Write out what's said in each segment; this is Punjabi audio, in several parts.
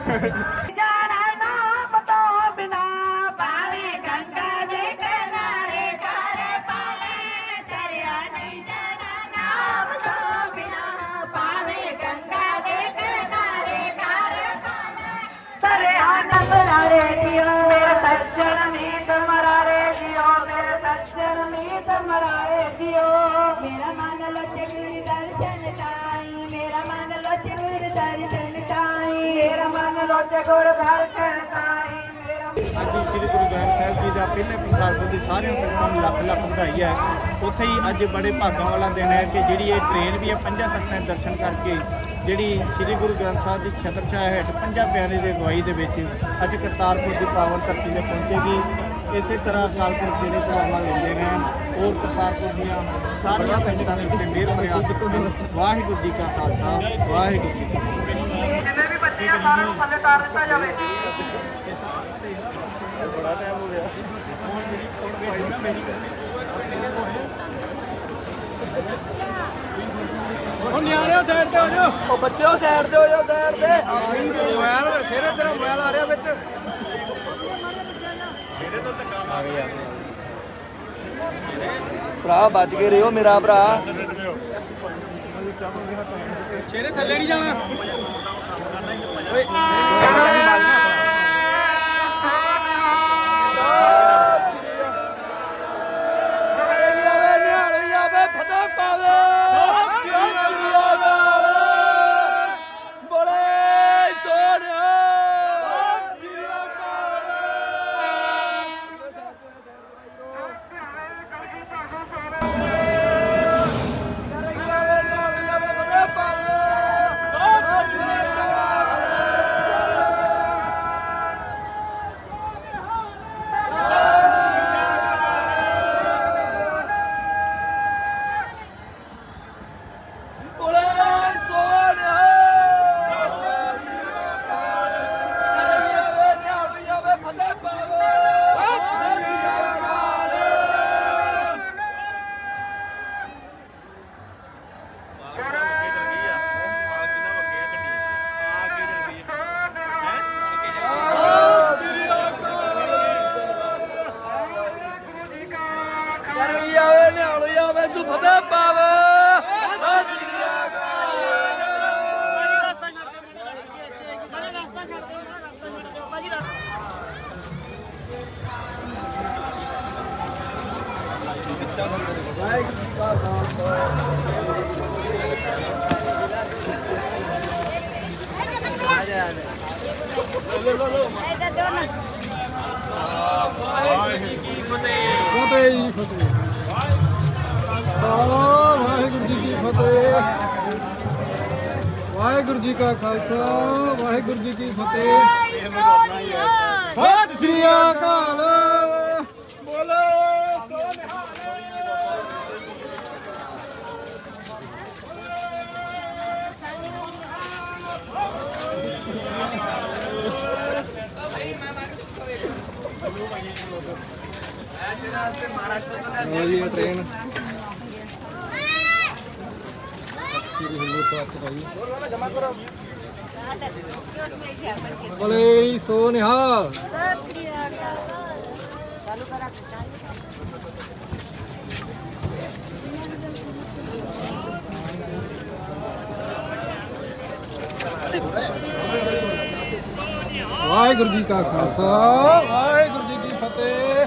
ਪਵਨ ਧਰਤੀ ਨੇ ਜਾਣਾ ਅੱਜ ਸ੍ਰੀ ਗੁਰੂ ਗ੍ਰੰਥ ਸਾਹਿਬ ਜੀ ਦਾ ਪਹਿਲੇ ਪ੍ਰਕਾਸ਼ ਦੀ ਸਾਰਿਆਂ ਸੰਗਤਾਂ ਨੂੰ ਲੱਖ ਲੱਖ ਵਧਾਈ ਹੈ। ਉੱਥੇ ਹੀ ਅੱਜ ਬੜੇ ਭਾਗਾਂ ਵਾਲਾ ਦਿਨ ਹੈ ਕਿ ਜਿਹੜੀ ਇਹ ਟ੍ਰੇਨ ਵੀ ਹੈ, ਪੰਜਾਂ ਤਖਤਾਂ ਦੇ ਦਰਸ਼ਨ ਕਰਕੇ ਜਿਹੜੀ ਸ੍ਰੀ ਗੁਰੂ ਗ੍ਰੰਥ ਸਾਹਿਬ ਦੀ ਛਤਰ ਹੇਠ ਪੰਜਾਂ ਪਿਆਰੇ ਦੀ ਅਗਵਾਈ ਦੇ ਵਿੱਚ ਅੱਜ ਕਰਤਾਰਪੁਰ ਦੀ ਪਾਵਨ ਧਰਤੀ ਤੇ ਪਹੁੰਚੇਗੀ। ਇਸੇ ਤਰ੍ਹਾਂ ਅਕਾਲ ਪੁਰਖ ਜਿਹੜੇ ਸੇਵਾਵਾਂ ਲੈਂਦੇ ਨੇ। ਹੋਰ ਕਰਤਾਰਪੁਰ ਦੀਆਂ ਸਾਰੀਆਂ ਸੰਗਤਾਂ ਦੇ ਉੱਤੇ ਮਿਹਰ ਹੋਇਆ ਵਾਹਿਗੁਰੂ ਜੀ ਕਾ ਖਾਲਸਾ, ਵਾਹਿਗੁਰੂ ਜੀ ਕੀ ਜਿੰਨੇ ਵੀ ਬੱਚੇ ਆ ਸਾਰਿਆਂ ਨੂੰ ਥੱਲੇ ਤਾਰ ਦਿੱਤਾ ਜਾਵੇ। ਬੜਾ ਟਾਈਮ ਹੋ ਗਿਆ ਹੁਣ ਮੇਰੀ ਹੁਣ ਭਾਈ ਨਾ ਮੇਰੀ ਉਹ ਨਿਆਣਿਓ ਸਾਈਡ ਤੇ ਹੋ ਜਾਓ ਉਹ ਬੱਚਿਓ ਸਾਈਡ ਤੇ। ਹੋ ਜਾਓ ਸਾਈਡ ਤੇ ਮੋਬਾਈਲ ਸਿਰੇ ਤੇਰਾ ਮੋਬਾਈਲ ਆ ਰਿਹਾ ਵਿੱਚ। ਭਰਾ ਬਚ ਕੇ ਰਿਓ ਮੇਰਾ ਭਰਾ। ਸ਼ੇਰੇ ਥੱਲੇ ਨਹੀਂ ਜਾਣਾ। ਓਏ ਫਤਿਹ ਫਤਿਹ ਜੀ ਫਤਿਹ ਵਾਹਿਗੁਰੂ ਜੀ ਕੀ ਫਤਿਹ। ਵਾਹਿਗੁਰੂ ਜੀ ਕਾ ਖਾਲਸਾ ਵਾਹਿਗੁਰੂ ਜੀ ਕੀ ਫਤਿਹ। ਸਤਿ ਸ੍ਰੀ ਅਕਾਲ ਬੋਲੋ ਲਓ ਜੀ ਇਹ ਟ੍ਰੇਨ ਸ੍ਰੀ ਹਜ਼ੂਰ ਸਾਹਿਬ ਤੋਂ ਭਾਈ ਵਾਹਿਗੁਰੂ ਜੀ ਕਾ ਖਾਲਸਾ ਵਾਹਿਗੁਰੂ ਜੀ ਕੀ ਫਤਿਹ।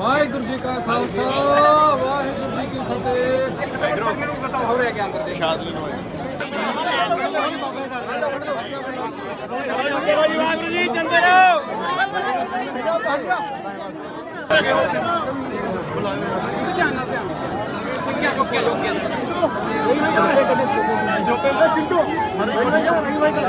ਵਾਹਿਗੁਰੂ ਜੀ ਕਾ ਖਾਲਸਾ, ਵਾਹਿਗੁਰੂ ਜੀ ਕੀ ਫਤਿਹ। ਮੈਨੂੰ ਪਤਾ ਹੋ ਰਿਹਾ ਕਿ ਅੰਦਰ ਦੇ ਸ਼ਾਦ ਨੂੰ ਵਾਹਿਗੁਰੂ ਜੀ ਚੰਦੇ ਰਹੋ ਧਿਆਨ ਧਿਆਨ ਸੰਗਿਆ ਕੋ ਕੇ ਲੋਕਿਆ ਦਾ ਸੋਪੇ ਦਾ ਚਿੰਟੋ ਹਰ ਕੋਈ ਨਹੀਂ ਹੋਈ ਹੋਈ ਦਾ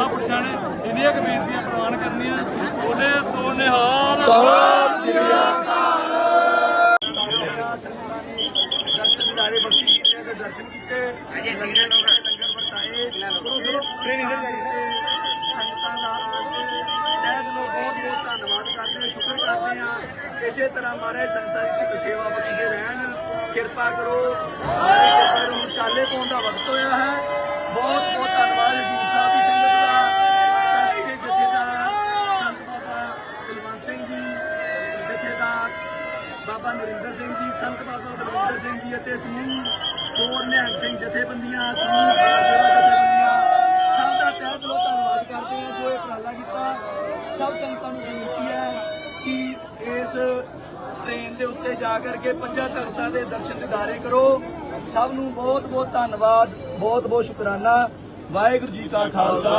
ਮਹਾਂਪੁਰਸ਼ਾਂ ਨੇ ਇੰਨੀਆਂ ਕੁ ਬੇਨਤੀਆਂ ਪ੍ਰਵਾਨ ਕਰਨੀਆਂ। ਉਹਨੇ ਸੋਨੇਹਾਲ ਦਰਸ਼ਨ ਦਿਦਾਰੇ ਬਖਸ਼ੀ ਕੀਤੇ ਤੇ ਦਰਸ਼ਨ ਕੀਤੇ ਲੰਗਰ ਲੰਗਰ ਵਰਤਾਏ ਟ੍ਰੇਨਿੰਗ ਸੰਗਤਾਂ ਦਾ ਬਹੁਤ ਬਹੁਤ ਧੰਨਵਾਦ ਕਰਦੇ ਹਾਂ ਸ਼ੁਕਰ ਕਰਦੇ ਹਾਂ ਇਸੇ ਤਰ੍ਹਾਂ ਮਹਾਰਾਜ ਸੰਗਤਾਂ ਦੀ ਸੇ- ਸੇਵਾ ਬਖਸ਼ਦੇ ਰਹਿਣ ਕਿਰਪਾ ਕਰੋ। ਸਾਰੇ ਕਿਰਪਾ ਨੂੰ ਚਾਲੇ ਪਾਉਣ ਦਾ ਵਕਤ ਹੋਇਆ ਹੈ। ਬਹੁਤ ਬਹੁਤ ਜਥੇਬੰਦੀਆਂ, ਸਮੂਹ ਕਾਰ ਸੇਵਾ ਜਥੇਬੰਦੀਆਂ, ਸਭ ਦਾ ਤਹਿ ਦਿਲੋਂ ਧੰਨਵਾਦ ਕਰਦੇ ਹਾਂ ਜੋ ਇਹ ਉਪਰਾਲਾ ਕੀਤਾ। ਸਭ ਸੰਗਤਾਂ ਨੂੰ ਬੇਨਤੀ ਹੈ ਕਿ ਇਸ ਟ੍ਰੇਨ ਦੇ ਉੱਤੇ ਜਾ ਕਰਕੇ ਪੰਜਾਂ ਤਖਤਾਂ ਦੇ ਦਰਸ਼ਨ ਦਿਦਾਰੇ ਕਰੋ। ਸਭ ਨੂੰ ਬਹੁਤ ਬਹੁਤ ਧੰਨਵਾਦ, ਬਹੁਤ ਬਹੁਤ ਸ਼ੁਕਰਾਨਾ। ਵਾਹਿਗੁਰੂ ਜੀ ਕਾ ਖਾਲਸਾ,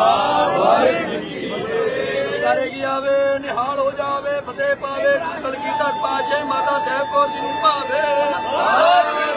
ਵਾਹਿਗੁਰੂ ਜੀ ਕੀ ਫਤਿਹ। ਕਰੇਗੀ ਆਵੇ, ਨਿਹਾਲ ਹੋ ਜਾਵੇ, ਫਤਿਹ ਪਾਵੇ, ਕਲਗੀਧਰ ਪਾਸ਼ੇ ਮਾਤਾ ਸਾਹਿਬ ਕੌਰ ਜੀ ਨੂੰ ਭਾਵੇ।